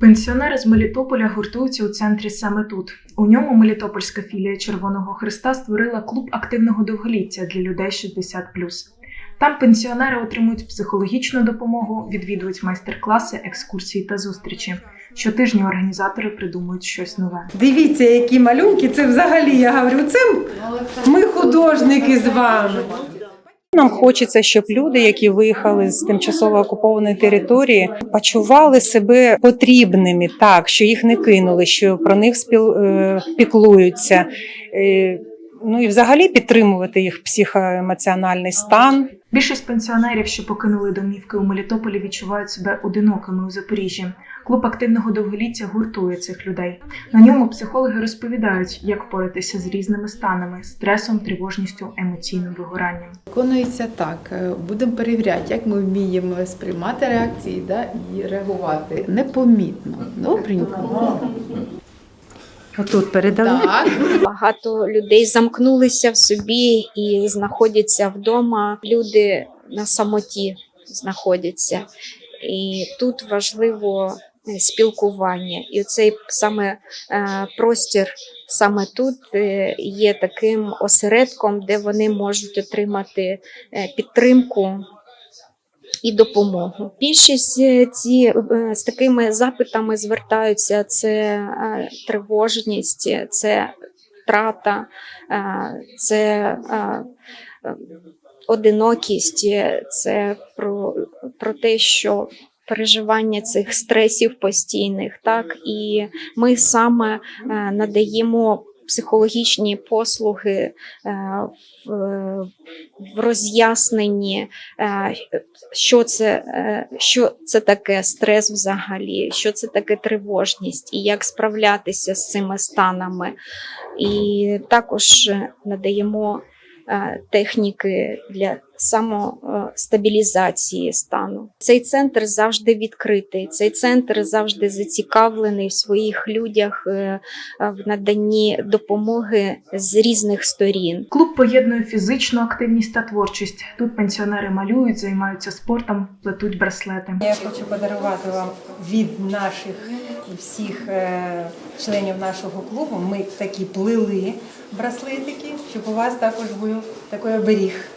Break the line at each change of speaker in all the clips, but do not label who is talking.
Пенсіонери з Мелітополя гуртуються у центрі саме тут. У ньому Мелітопольська філія Червоного Христа створила клуб активного довголіття для людей 60+. Там пенсіонери отримують психологічну допомогу, відвідують майстер-класи, екскурсії та зустрічі. Щотижня організатори придумують щось нове.
Дивіться, які малюнки. Це взагалі я говорю, це ми художники з вами.
Нам хочеться, щоб люди, які виїхали з тимчасово окупованої території, почували себе потрібними, так що їх не кинули, що про них спіл, е, піклуються. Е, ну і взагалі підтримувати їх психоемоціональний стан.
Більшість пенсіонерів, що покинули домівки у Мелітополі, відчувають себе одинокими у Запоріжжі. Клуб активного довголіття гуртує цих людей. На ньому психологи розповідають, як впоратися з різними станами стресом, тривожністю, емоційним вигоранням.
Виконується так. е, Будемо перевіряти, як ми вміємо сприймати реакції да, і реагувати непомітно. Добренько.
Отут передали.
Так.
Багато людей замкнулися в собі і знаходяться вдома. Люди на самоті знаходяться. І тут важливо е, спілкування. І цей саме е, простір саме тут е, є таким осередком, де вони можуть отримати е, підтримку. І допомогу. Більшість е, ці е, з такими запитами звертаються: це е, тривожність, це втрата, це одинокість, це про, про те, що переживання цих стресів постійних, так і ми саме надаємо. Психологічні послуги е, в, роз'ясненні, е, що це, е, що це таке стрес взагалі, що це таке тривожність, і як справлятися з цими станами. І також надаємо техніки для самостабілізації стану. Цей центр завжди відкритий. Цей центр завжди зацікавлений в своїх людях е, в наданні допомоги з різних сторін.
Клуб поєднує фізичну активність та творчість. Тут пенсіонери малюють, займаються спортом, плетуть браслети.
Я хочу подарувати вам від наших всіх е, членів нашого клубу. Ми такі плели браслетики, щоб у вас також був такий оберіг.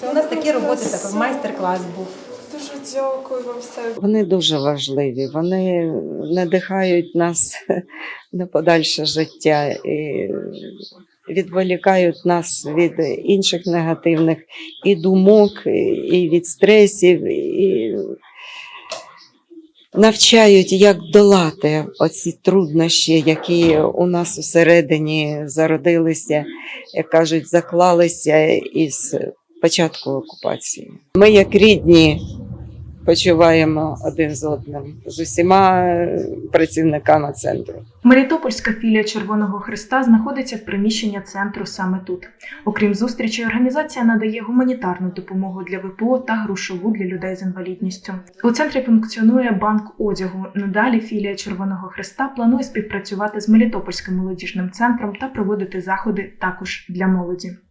Це у нас такі роботи, такий майстер-клас був.
Дуже дякую вам все.
Вони дуже важливі, вони надихають нас на подальше життя і відволікають нас від інших негативних і думок, і від стресів, і навчають, як долати оці труднощі, які у нас всередині зародилися, як кажуть, заклалися із початку окупації. Ми, як рідні, почуваємо один з одним з усіма е, працівниками центру.
Мелітопольська філія Червоного Христа знаходиться в приміщенні центру саме тут. Окрім зустрічей, організація надає гуманітарну допомогу для ВПО та грошову для людей з інвалідністю. У центрі функціонує банк одягу. Надалі філія Червоного Христа планує співпрацювати з Мелітопольським молодіжним центром та проводити заходи також для молоді.